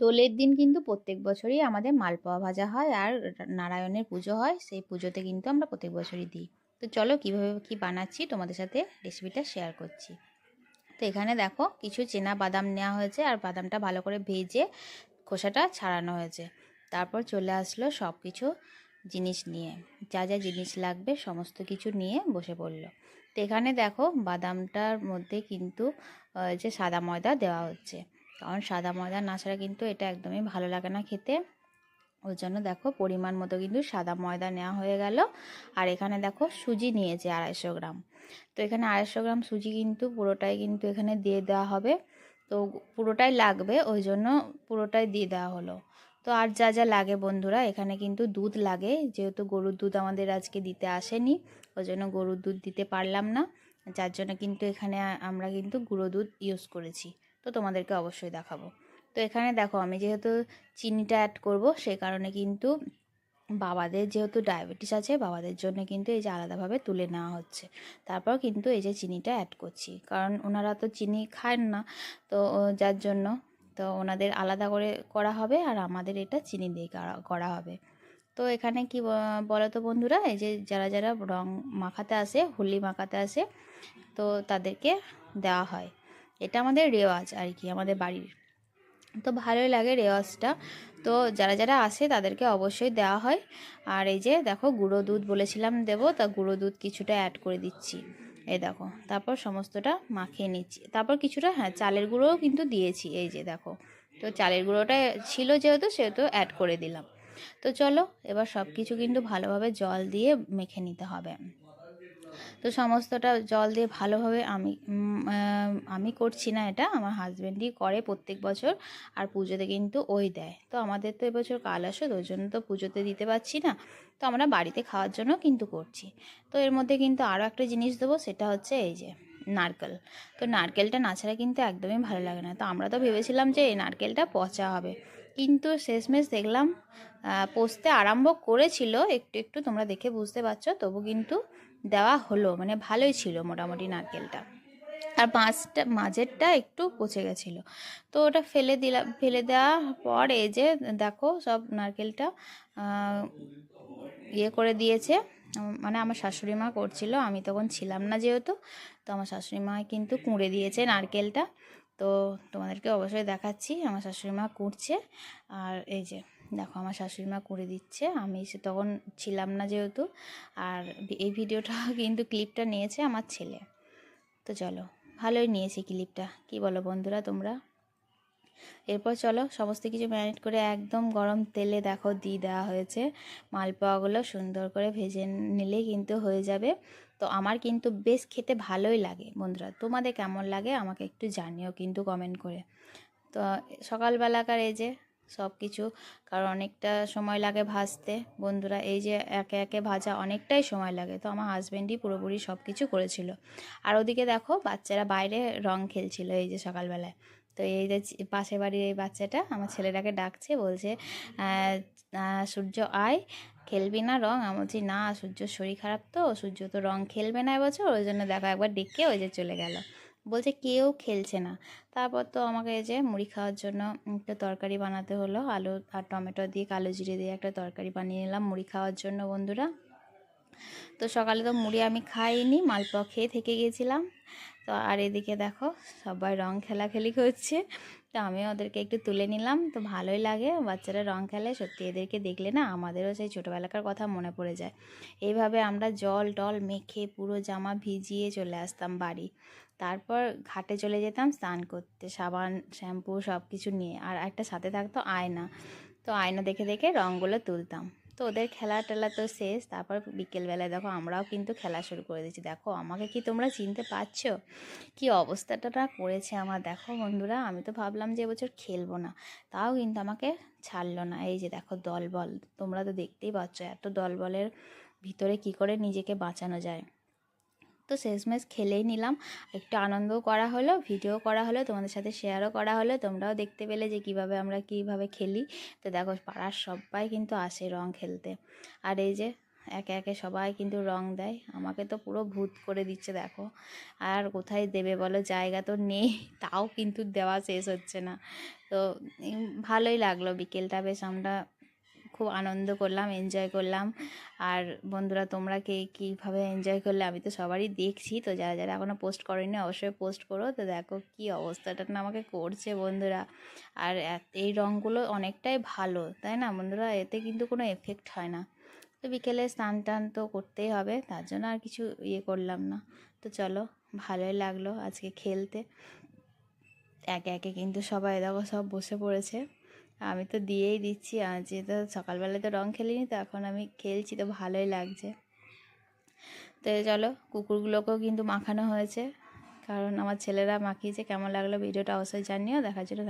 দোলের দিন কিন্তু প্রত্যেক বছরই আমাদের মালপোয়া ভাজা হয় আর নারায়ণের পুজো হয়। সেই পুজোতে কিন্তু আমরা প্রত্যেক বছরই দিই। তো চলো কীভাবে কী বানাচ্ছি তোমাদের সাথে রেসিপিটা শেয়ার করছি। তো এখানে দেখো কিছু চেনা বাদাম নেওয়া হয়েছে আর বাদামটা ভালো করে ভেজে খোসাটা ছাড়ানো হয়েছে। তারপর চলে আসলো সব কিছু জিনিস নিয়ে। যা যা জিনিস লাগবে সমস্ত কিছু নিয়ে বসে পড়ল। তো এখানে দেখো বাদামটার মধ্যে কিন্তু যে সাদা ময়দা দেওয়া হচ্ছে। কারণ সাদা ময়দা না ছাড়া কিন্তু এটা একদমই ভালো লাগে না খেতে। ওই জন্য দেখো পরিমাণ মতো কিন্তু সাদা ময়দা নেওয়া হয়ে গেল। আর এখানে দেখো সুজি নিয়েছে আড়াইশো গ্রাম। তো এখানে আড়াইশো গ্রাম সুজি কিন্তু পুরোটাই কিন্তু এখানে দিয়ে দেওয়া হবে। তো পুরোটাই লাগবে, ওই জন্য পুরোটাই দিয়ে দেওয়া হলো। তো আর যা যা লাগে বন্ধুরা, এখানে কিন্তু দুধ লাগে। যেহেতু গরুর দুধ আমাদের আজকে দিতে আসেনি, ওই জন্য গরুর দুধ দিতে পারলাম না। যার জন্য কিন্তু এখানে আমরা কিন্তু গুঁড়ো দুধ ইউজ করেছি। তো তোমাদেরকে অবশ্যই দেখাবো। তো এখানে দেখো আমি যেহেতু চিনিটা অ্যাড করব সেই কারণে কিন্তু বাবাদের যেহেতু ডায়াবেটিস আছে, বাবাদের জন্য কিন্তু এই যে আলাদাভাবে তুলে নেওয়া হচ্ছে। তারপর কিন্তু এই যে চিনিটা অ্যাড করছি। কারণ ওনারা তো চিনি খান না, তো যার জন্য তো ওনাদের আলাদা করে করা হবে আর আমাদের এটা চিনি দিয়ে করা হবে। তো এখানে কি বলো তো বন্ধুরা, এই যে যারা যারা রং মাখাতে আসে হোলি মাখাতে আসে, তো তাদেরকে দেওয়া হয়। এটা আমাদের রেওয়াজ আর কি, আমাদের বাড়ির। তো ভালোই লাগে রেওয়াজটা। তো যারা যারা আসে তাদেরকে অবশ্যই দেওয়া হয়। আর এই যে দেখো গুঁড়ো দুধ বলেছিলাম দেবো, তা গুঁড়ো দুধ কিছুটা অ্যাড করে দিচ্ছি। এই দেখো, তারপর সমস্তটা মাখিয়ে নিচ্ছি। তারপর কিছুটা হ্যাঁ চালের গুঁড়োও কিন্তু দিয়েছি, এই যে দেখো। তো চালের গুঁড়োটা ছিল যেহেতু, সেহেতু অ্যাড করে দিলাম। তো চলো, এবার সব কিছু কিন্তু ভালোভাবে জল দিয়ে মেখে নিতে হবে। তো সমস্তটা জল দিয়ে ভালোভাবে আমি আমি করছি না এটা, আমার হাজব্যান্ডই করে প্রত্যেক বছর, আর পুজোতে কিন্তু ওই দেয়। তো আমাদের তো এবছর কাল আসো ওই জন্য তো পুজোতে দিতে পারছি না, তো আমরা বাড়িতে খাওয়ার জন্য কিন্তু করছি। তো এর মধ্যে কিন্তু আরও একটা জিনিস দেবো, সেটা হচ্ছে এই যে নারকেল। তো নারকেলটা না ছাড়া কিন্তু একদমই ভালো লাগে না। তো আমরা তো ভেবেছিলাম যে এই নারকেলটা পচা হবে। কিন্তু শেষমেশ দেখলাম পোষতে আরম্ভ করেছিল। একটু একটু তোমরা দেখে বুঝতে পারছ, তবু কিন্তু দেওয়া হলো মানে ভালোই ছিল মোটামুটি নারকেলটা। আর মাছটা, মাঝেরটা একটু পচে গেছিল। তো ওটা ফেলে দিলাম, ফেলে দেওয়ার পর এই যে দেখো সব নারকেলটা ইয়ে করে দিয়েছে। মানে আমার শাশুড়ি মা করছিল, আমি তখন ছিলাম না যেহেতু, তো আমার শাশুড়ি মা কিন্তু কুঁড়ে দিয়েছে নারকেলটা। তো তোমাদেরকে অবশ্যই দেখাচ্ছি, আমার শাশুড়ি মা কুঁড়ছে আর এই যে, দেখো আমার শাশুড়ি মা করে দিচ্ছে। আমি সে তখন ছিলাম না যেহেতু, আর এই ভিডিওটা কিন্তু ক্লিপটা নিয়েছে আমার ছেলে। তো চলো, ভালোই নিয়েছি ক্লিপটা। কি বলো বন্ধুরা তোমরা? এরপর চলো, সমস্ত কিছু ম্যারিনেট করে একদম গরম তেলে দেখো দিয়ে দেওয়া হয়েছে। মালপোয়াগুলো সুন্দর করে ভেজে নিলেই কিন্তু হয়ে যাবে। তো আমার কিন্তু বেশ খেতে ভালোই লাগে বন্ধুরা। তোমাদের কেমন লাগে আমাকে একটু জানিও কিন্তু কমেন্ট করে। তো সকালবেলাকার এই যে সব কিছু কারণ অনেকটা সময় লাগে ভাজতে। বন্ধুরা, এই যে একে একে ভাজা অনেকটাই সময় লাগে। তো আমার হাজব্যান্ডই পুরোপুরি সব কিছু করেছিল। আর ওদিকে দেখো, বাচ্চারা বাইরে রং খেলছিল এই যে সকালবেলায়। তো এই যে পাশের বাড়ির এই বাচ্চাটা আমার ছেলেটাকে ডাকছে, বলছে সূর্য আয় খেলবি না রং? আমি বলছি, না, সূর্যর শরীর খারাপ তো, সূর্য তো রং খেলবে না এবছর, ওই জন্য দেখো একবার ডেকে ওই যে চলে গেল। বলছে, কেউ খেলছে না। তারপর তো আমাকে যে মুড়ি খাওয়ার জন্য একটা তরকারি বানাতে হলো, আলু আর টমেটো দিয়ে কালো জিরে দিয়ে একটা তরকারি বানিয়ে নিলাম মুড়ি খাওয়ার জন্য, বন্ধুরা। তো সকালে তো মুড়ি আমি খাইনি, মালপোয়া খেয়ে থেকে গিয়েছিলাম। তো আর এদিকে দেখো, সবাই রং খেলাখেলি করছে। তো আমি ওদেরকে একটু তুলে নিলাম। তো ভালোই লাগে, বাচ্চারা রং খেলে। সত্যি এদেরকে দেখলে না, আমাদেরও সেই ছোটোবেলাকার কথা মনে পড়ে যায়। এইভাবে আমরা জল টল মেখে পুরো জামা ভিজিয়ে চলে আসতাম বাড়ি। তারপর ঘাটে চলে যেতাম স্নান করতে, সাবান, শ্যাম্পু সব কিছু নিয়ে। আর একটা সাথে থাকতো আয়না। তো আয়না দেখে দেখে রঙগুলো তুলতাম। তো ওদের খেলা টেলা তো শেষ। তারপর বিকেলবেলায় দেখো আমরাও কিন্তু খেলা শুরু করে দিচ্ছি দেখো, আমাকে কি তোমরা চিনতে পারছ? কি অবস্থাটা করেছে আমার? দেখো বন্ধুরা, আমি তো ভাবলাম যে এবছর খেলব না। তাও কিন্তু আমাকে ছাড়লো না। এই যে দেখো দলবল। তোমরা তো দেখতেই পাচ্ছ এত দলবলের ভিতরে কি করে নিজেকে বাঁচানো যায়। তো শেষমেশ খেলেই নিলাম। একটু আনন্দও করা হলো, ভিডিও করা হলো, তোমাদের সাথে শেয়ারও করা হলো। তোমরাও দেখতে পেলে যে কীভাবে আমরা কীভাবে খেলি। তো দেখো, পাড়ার সবাই কিন্তু আসে রং খেলতে। আর এই যে একে একে সবাই কিন্তু রং দেয়। আমাকে তো পুরো ভূত করে দিচ্ছে, দেখো। আর কোথায় দেবে বলো? জায়গা তো নেই, তাও কিন্তু দেওয়া শেষ হচ্ছে না। তো ভালোই লাগল। বিকেলটা বেশ আমরা খুব আনন্দ করলাম এনজয় করলাম। আর বন্ধুরা, তোমরা কে কীভাবে এনজয় করলে? আমি তো সবারই দেখছি। তো যারা যারা এখনও পোস্ট করেনি, অবশ্যই পোস্ট করো। তো দেখো কি অবস্থাটা না আমাকে করছে বন্ধুরা। আর এই রঙগুলো অনেকটাই ভালো, তাই না বন্ধুরা? এতে কিন্তু কোনো এফেক্ট হয় না। তো বিকেলে স্নান টান তো করতেই হবে, তার জন্য আর কিছু ইয়ে করলাম না। তো চলো, ভালোই লাগল আজকে খেলতে। একে একে কিন্তু সবাই দেখো সব বসে পড়েছে। আমি তো দিয়েই দিচ্ছি। আজ তো সকালবেলায় তো রং খেলিনি, তো এখন আমি খেলছি, তো ভালোই লাগছে। তো চলো, কুকুরগুলোকেও কিন্তু মাখানো হয়েছে। কারণ আমার ছেলেরা মাখিয়েছে। কেমন লাগল ভিডিওটা অবশ্যই জানিও। দেখার জন্য.